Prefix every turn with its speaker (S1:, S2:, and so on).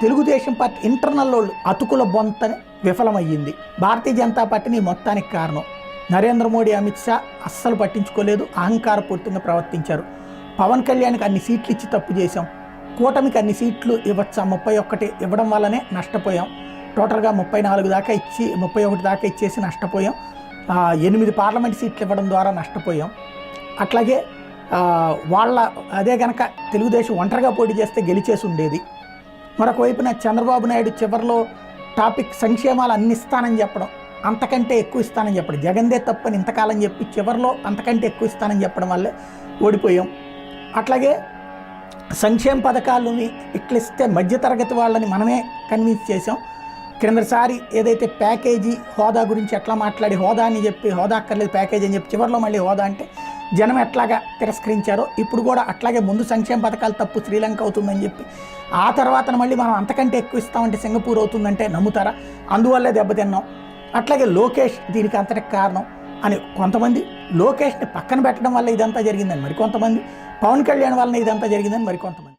S1: Telugu Desam party internal వాళ్ళు అతుకుల బొంతని విఫలమయ్యింది. భారతీయ జనతా పార్టీని మొత్తానికి కారణం. నరేంద్ర మోడీ అమిత్ షా అస్సలు పట్టించుకోలేదు అహంకారపూర్తిగా ప్రవర్తించారు. పవన్ కళ్యాణ్కి అన్ని సీట్లు ఇచ్చి తప్పు చేశాం. కూటమికి అన్ని సీట్లు ఇవ్వచ్చా? ముప్పై ఒక్కటి ఇవ్వడం వల్లనే నష్టపోయాం. టోటల్గా ముప్పై నాలుగు దాకా ఇచ్చి ముప్పై ఒకటి దాకా ఇచ్చేసి నష్టపోయాం. ఎనిమిది పార్లమెంట్ సీట్లు ఇవ్వడం ద్వారా నష్టపోయాం. అట్లాగే వాళ్ళ అదే కనుక తెలుగుదేశం ఒంటరిగా పోటీ చేస్తే గెలిచేసి ఉండేది. మరొక వైపున చంద్రబాబు నాయుడు చివరిలో టాపిక్ సంక్షేమాలు అన్ని ఇస్తానని చెప్పడం అంతకంటే ఎక్కువ ఇస్తానని చెప్పడం. జగందే తప్పని ఇంతకాలం చెప్పి చివరిలో అంతకంటే ఎక్కువ ఇస్తానని చెప్పడం వల్లే ఓడిపోయాం. అట్లాగే సంక్షేమ పథకాలని ఇట్లిస్తే మధ్యతరగతి వాళ్ళని మనమే కన్విన్స్ చేసాం క్రిందసారి ఏదైతే ప్యాకేజీ హోదా గురించి ఎట్లా మాట్లాడి హోదా అని చెప్పి హోదా అక్కర్లేదు ప్యాకేజీ అని చెప్పి చివరిలో మళ్ళీ హోదా అంటే జనం ఎట్లాగా తిరస్కరించారో ఇప్పుడు కూడా అట్లాగే ముందు సంక్షేమ పథకాలు తప్పు శ్రీలంక అవుతుందని చెప్పి ఆ తర్వాత మళ్ళీ మనం అంతకంటే ఎక్కువ ఇస్తామంటే సింగపూర్ అవుతుందంటే నమ్ముతారా? అందువల్లే దెబ్బతిన్నాం. అట్లాగే లోకేష్ దీనికి అంతటికి కారణం అని కొంతమంది లోకేష్ని పక్కన పెట్టడం వల్ల ఇదంతా జరిగిందని మరికొంతమంది పవన్ కళ్యాణ్ వలన ఇదంతా జరిగిందని మరికొంతమంది